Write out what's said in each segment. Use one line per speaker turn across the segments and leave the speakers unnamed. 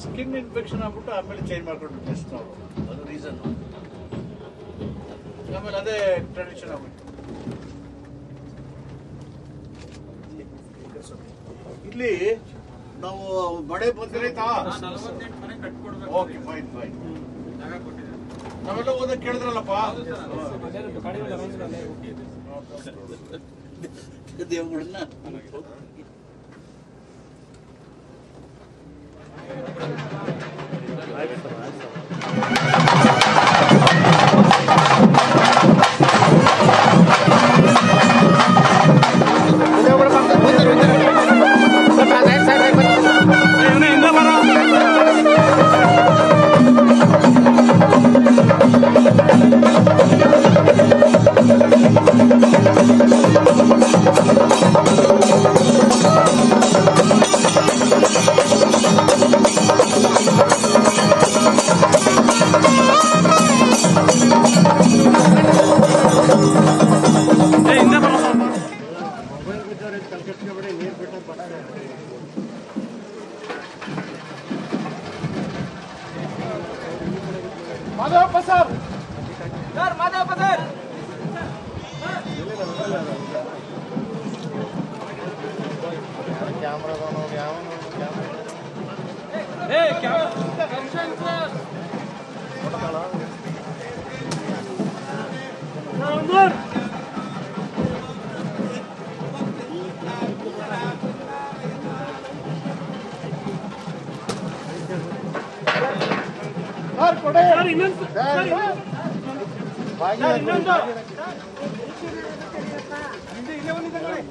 Skin infection ಆಗ್ಬಿಟ್ಟು ಆಮೇಲೆ change ಮಾಡ್ಕೊಂಡು ಟೆಸ್ಟ್ ನಾವು. ಅದು ರೀಸನ್ ಆಮೇಲೆ ಅದೇ ಟ್ರೆಡಿಷನ್ ಆಗ್ಬಿಟ್ಟು ಇಲ್ಲಿ ನಾವು ಮಳೆ ಬಂದಿರೈತಾ ಓಕೆ ಫೈನ್ ಫೈನ್ ನಾವೆಲ್ಲ ಓದಕ್ ಕೇಳಿದ್ರಲ್ಲಪ್ಪ? ದೇವಗಳನ್ನ Madevappa sir sir Madevappa sir ಕ್ಯಾಮ್ರಾದವನು ಯಾವ ಕ್ಯಾಮ್ರಾ ಏ ಕ್ಯಾಮ್ರಾ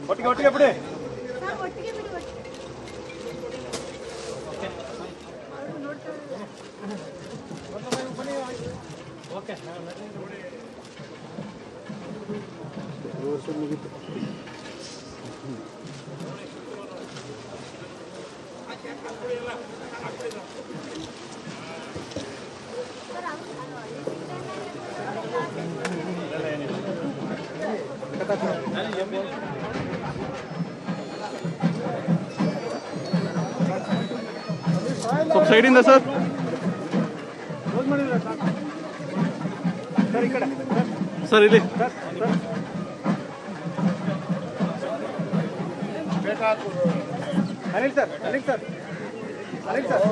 ಒಟ್ಟಿಗೆ ಒಟ್ಟಿಗೆ ಬಿಡಿ
ಒಟ್ಟಿಗೆ ಬಿಡಿ ಒಟ್ಟಿಗೆ
ಸ್ವಲ್ಪ ಸೈಡಿಂದ ಸರ್ ಸರ್ ಇಲ್ಲಿ. Anil sir Anil sir Anil sir.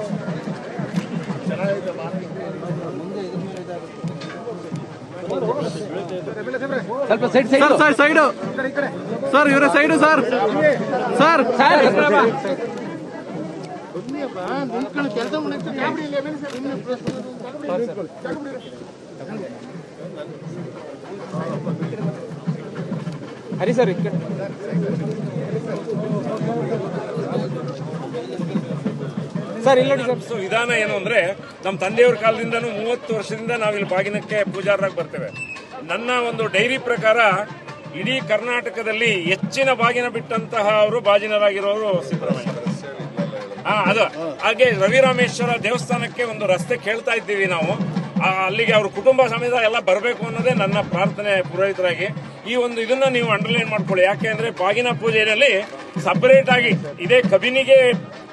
ಸ್ವಲ್ಪ side
side sir side. Sir ಇವರ side sir. Sir.
Hari sir ಈ ಕಡೆ. ಸರ್, ಇಲ್ಲಿ
ವಿಧಾನ ಏನು ಅಂದ್ರೆ ನಮ್ಮ ತಂದೆಯವ್ರ ಕಾಲದಿಂದನೂ ಮೂವತ್ತು ವರ್ಷದಿಂದ ನಾವಿಲ್ಲಿ ಬಾಗಿನಕ್ಕೆ ಪೂಜಾರರಾಗಿ ಬರ್ತೇವೆ. ನನ್ನ ಒಂದು ಡೈರಿ ಪ್ರಕಾರ, ಇಡೀ ಕರ್ನಾಟಕದಲ್ಲಿ ಹೆಚ್ಚಿನ ಬಾಗಿನ ಬಿಟ್ಟಂತಹ ಅವರು ಬಾಜಿನರಾಗಿರೋರು ಸಿದ್ದರಾಮಯ್ಯ. ಅದು. ಹಾಗೆ ರವಿರಾಮೇಶ್ವರ ದೇವಸ್ಥಾನಕ್ಕೆ ಒಂದು ರಸ್ತೆ ಕೇಳ್ತಾ ಇದ್ದೀವಿ ನಾವು. ಅಲ್ಲಿಗೆ ಅವ್ರ ಕುಟುಂಬ ಸಮೇತ ಎಲ್ಲ ಬರಬೇಕು ಅನ್ನೋದೇ ನನ್ನ ಪ್ರಾರ್ಥನೆ ಪುರೋಹಿತರಾಗಿ. ಈ ಒಂದು ಇದನ್ನ ನೀವು ಅಂಡರ್ಲೈನ್ ಮಾಡ್ಕೊಳ್ಳಿ. ಯಾಕೆ ಅಂದ್ರೆ, ಬಾಗಿನ ಪೂಜೆಯಲ್ಲಿ ಸಪರೇಟ್ ಆಗಿ ಇದೇ ಕಬಿನಿಗೆ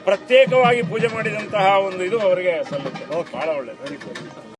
ಪ್ರತ್ಯೇಕವಾಗಿ ಪೂಜೆ ಮಾಡಿದಂತಹ ಒಂದು ಇದು ಅವರಿಗೆ ಸಲ್ಲುತ್ತೆ ಬಹಳ ಒಳ್ಳೆಯದು